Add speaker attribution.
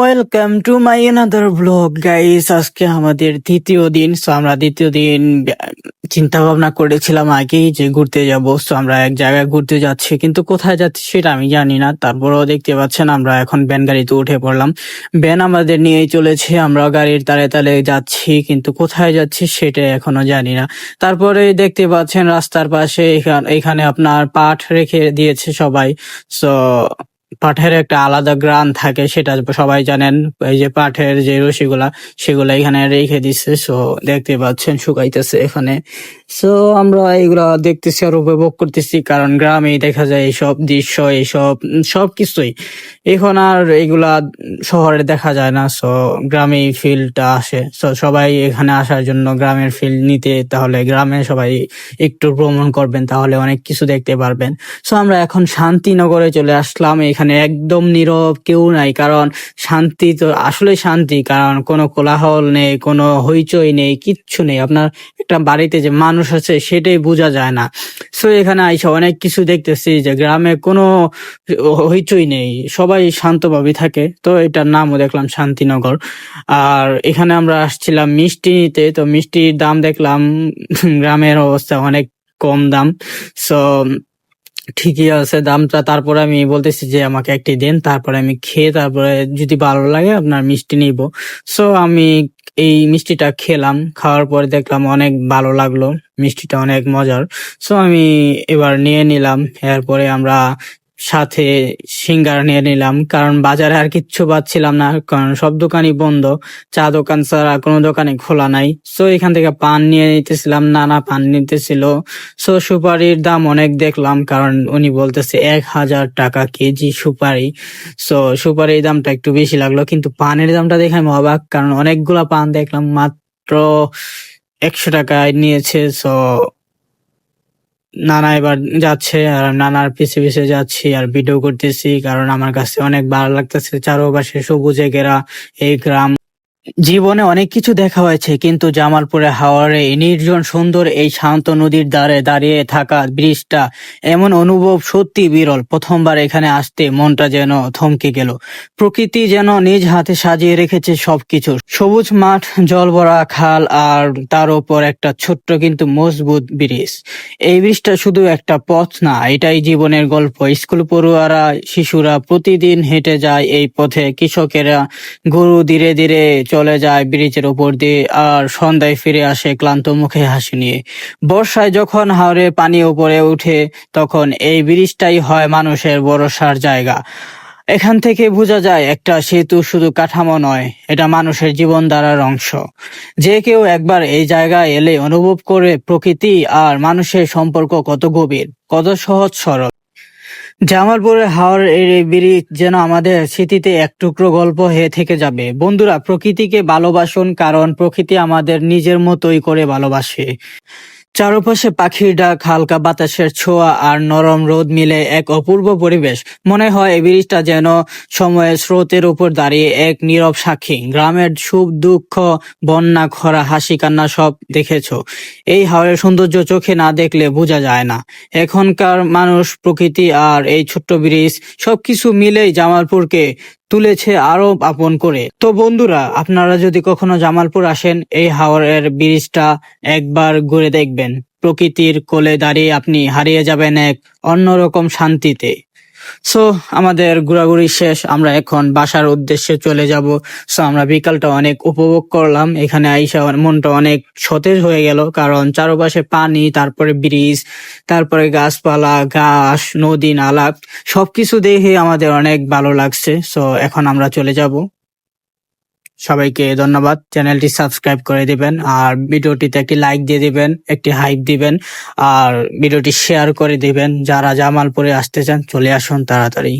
Speaker 1: Welcome to my another blog guys আজকে আমাদের দ্বিতীয় দিন সো আমরা দ্বিতীয় দিন চিন্তা ভাবনা করেছিলাম আগেই যে ঘুরতে যাব সো আমরা এক জায়গায় ঘুরতে যাচ্ছি, কিন্তু কোথায় যাচ্ছি সেটা আমি জানি না। তারপরেও দেখতে পাচ্ছেন, আমরা এখন ব্যান গাড়িতে উঠে পড়লাম। ভ্যান আমাদের নিয়েই চলেছে, আমরা গাড়ির তালে তালে যাচ্ছি, কিন্তু কোথায় যাচ্ছি সেটা এখনও জানি না। তারপরে দেখতে পাচ্ছেন, রাস্তার পাশে এখানে আপনার পাঠ রেখে দিয়েছে সবাই সো পাঠের একটা আলাদা গ্রান থাকে সেটা সবাই জানেন। এই যে পাঠের যে রশিগুলা সেগুলা এখানে রেখে দিচ্ছে সো দেখতে পাচ্ছেন শুকাইতেছে এখানে। সো আমরা এগুলা দেখতেছি আর উপভোগ করতেছি কারণ গ্রামেই দেখা যায় এইসব দৃশ্য এইসব উম, সবকিছুই। এখন আর এগুলা শহরে দেখা যায় না সো গ্রামেই ফিলটা আসে। সো সবাই এখানে আসার জন্য গ্রামের ফিল্ড নিতে তাহলে গ্রামে সবাই একটু ভ্রমণ করবেন তাহলে অনেক কিছু দেখতে পারবেন। সো আমরা এখন শান্তিনগরে চলে আসলাম এখানে একদম নীরব কেউ নাই, কারণ শান্তি তো আসলে শান্তি, কারণ কোনো কোলাহল নেই, কোনো হইচই নেই, কিচ্ছু নেই। আপনার একটা বাড়িতে যে মানুষ আছে, সেটাই বোঝা যায় না। সো এখানে আইসা অনেক কিছু দেখতেছি যে গ্রামে কোনো হইচই নেই, সবাই শান্তভাবে থাকে। তো এটার নামও দেখলাম শান্তিনগর। আর এখানে আমরা আসছিলাম মিষ্টি নিতে, তো মিষ্টির দাম দেখলাম, গ্রামের অবস্থা অনেক কম দাম। সো ঠিকই আছে, দামটা তারপরে আমি বলতেছি যে আমাকে একটি দেন, তারপরে আমি খেয়ে তারপরে যদি ভালো লাগে আপনার মিষ্টি নিব। সো আমি এই মিষ্টিটা খেলাম, খাওয়ার পরে দেখলাম অনেক ভালো লাগল, মিষ্টিটা অনেক মজার। সো আমি এবার নিয়ে নিলাম, এরপরে আমরা সাথে সিঙ্গার নিয়ে নিলাম, কারণ বাজারে আর কিচ্ছু পাচ্ছিলাম না, কারণ সব দোকানই বন্ধ, চা দোকান ছাড়া কোনো দোকানে খোলা নাই। সো এখান থেকে পান নিয়ে নিতেছিলাম, নানা পান নিতেছিল। সো সুপারির দাম অনেক দেখলাম, কারণ উনি বলতেছে এক হাজার টাকা কেজি সুপারি। সো সুপারির দামটা একটু বেশি লাগল, কিন্তু পানের দামটা দেখে আমি অবাক, কারণ অনেকগুলা পান দেখলাম, মাত্র একশো টাকায় নিয়েছে। সো নানা এবার যাচ্ছে আর নানার পিছে পিছে যাচ্ছি আর ভিডিও করতেছি, কারণ আমার কাছে অনেক ভালো লাগতেছে। চারপাশে সবুজে ঘেরা এই গ্রাম জীবনে অনেক কিছু দেখা হয়েছে, কিন্তু জামালপুরে হাওয়ারে এই নির্জন সুন্দর এই শান্ত নদীর ধারে দাঁড়িয়ে থাকা ব্রিজটা এমন অনুভব সত্যি বিরল। প্রথমবার এখানে আসতে মনটা যেন থমকে গেল। প্রকৃতি যেন নিজ হাতে সাজিয়ে রেখেছে সবকিছু। সবুজ মাঠ, জল ভরা খাল আর তার উপর একটা ছোট্ট কিন্তু মজবুত ব্রিজ। এই ব্রিজটা শুধু একটা পথ না, এটাই জীবনের গল্প। স্কুল পড়ুয়ারা, শিশুরা প্রতিদিন হেঁটে যায় এই পথে। কৃষকেরা গরু ধীরে ধীরে চলে যায় ব্রিজের উপর দিয়ে আর সন্ধ্যায় ফিরে আসে ক্লান্ত মুখে হাসি নিয়ে। বর্ষায় যখন হাওরে পানি উপরে উঠে, তখন এই ব্রিজটাই হয় মানুষের ভরসার জায়গা। এখান থেকে বোঝা যায় একটা সেতু শুধু কাঠামো নয়, এটা মানুষের জীবন ধারার অংশ। যে কেউ একবার এই জায়গায় এলে অনুভব করে প্রকৃতি আর মানুষের সম্পর্ক কত গভীর, কত সহজ সরল। জামালপুরের হাওর এই ব্রিজ যেন আমাদের স্মৃতিতে এক টুকরো গল্প হয়ে থেকে যাবে। বন্ধুরা, প্রকৃতিকে ভালোবাসুন কারণ প্রকৃতি আমাদের নিজের মতোই করে ভালোবাসে। চারপাশে পাখির ডাক, হালকা বাতাসের ছোঁয়া আর নরম রোদ মিলে এক অপূর্ব পরিবেশ। মনে হয় এই ব্রিজটা যেন সময়ের স্রোতের উপর দাঁড়িয়ে এক নীরব সাক্ষী। গ্রামের সুখ, দুঃখ, বন্যা, খরা, হাসি, কান্না সব দেখেছ। এই হাওরের সৌন্দর্য চোখে না দেখলে বোঝা যায় না। এখনকার মানুষ প্রকৃতি আর এই ছোট্ট ব্রিজ সবকিছু মিলেই জামালপুরকে তুলেছে আরও আপন করে। তো বন্ধুরা, আপনারা যদি কখনো জামালপুর আসেন, এই হাওরের ব্রিজটা একবার ঘুরে দেখবেন। প্রকৃতির কোলে দাঁড়িয়ে আপনি হারিয়ে যাবেন এক অন্যরকম শান্তিতে। সো আমাদের ঘোরাঘুরি শেষ, আমরা এখন বাসার উদ্দেশ্যে চলে যাব। সো আমরা বিকালটা অনেক উপভোগ করলাম। এখানে আইসা মনটা অনেক সতেজ হয়ে গেল, কারণ চারপাশে পানি, তারপরে ব্রিজ, তারপরে গাছপালা, ঘাস, নদী, নালা, সবকিছু দেখে আমাদের অনেক ভালো লাগছে। সো এখন আমরা চলে যাব। সবাইকে ধন্যবাদ। চ্যানেলটি সাবস্ক্রাইব করে দিবেন আর ভিডিওটিতে একটি লাইক দিয়ে দিবেন, একটি হাইপ দিবেন আর ভিডিওটি শেয়ার করে দিবেন। যারা জামালপুরে আসতে চান, চলে আসুন তাড়াতাড়ি।